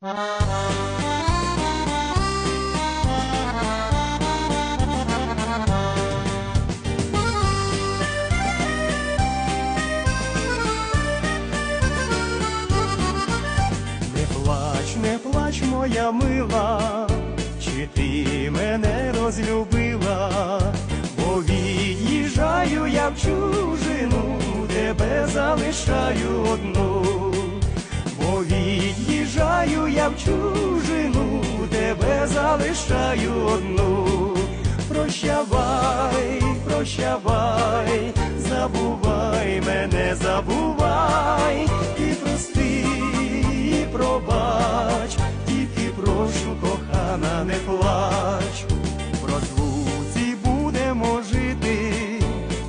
Не плач, не плач, моя мила, чи ти мене розлюбила, бо від'їжджаю я в чужину, тебе залишаю одну, чужину, тебе залишаю одну. Прощавай, прощавай, забувай мене, забувай, і прости, і пробач, тільки прошу, кохана, не плач. В розлуці будемо жити,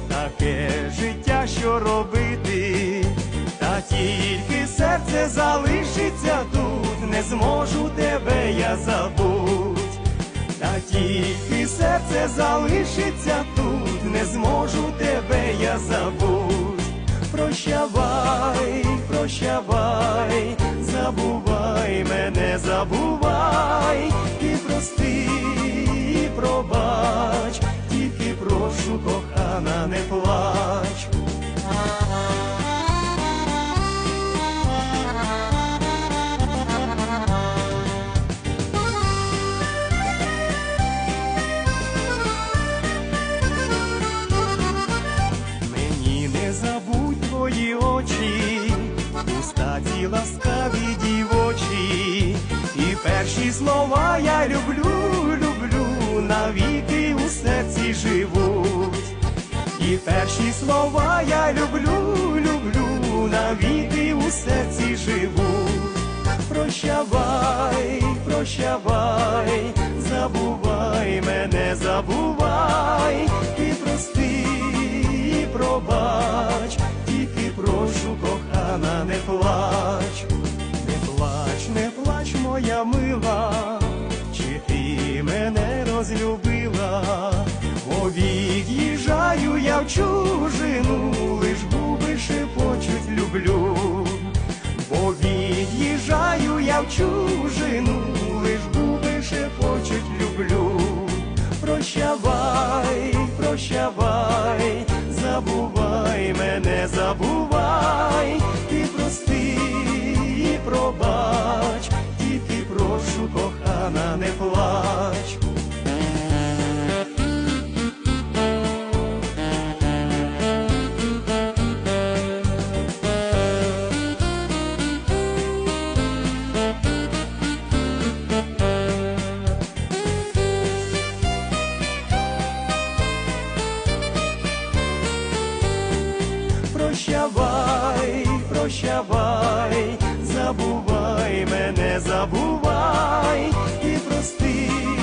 таке життя, що робити, тільки серце залишиться тут, не зможу тебе я забуть. Та тільки серце залишиться тут, не зможу тебе я забуть. Прощавай, прощавай, забувай мене, забувай, і прости, і пробач, тільки прошу, кохана, не плач. Твої очі, уста ці ласкаві дівочі, і перші слова я люблю, люблю, навіки у серці живуть. І перші слова я люблю, люблю, навіки у серці живуть. Прощавай, прощавай, забувай мене, забувай, і прости, і прошу, кохана, не плач, не плач, не плач, моя мила, чи ти мене розлюбила, бо від'їжджаю я в чужину, лиш губи шепочуть люблю. Бо від'їжджаю я в чужину, кохана, не плач. Прощавай, прощавай, забувай мене, забувай, і прости, і пробач,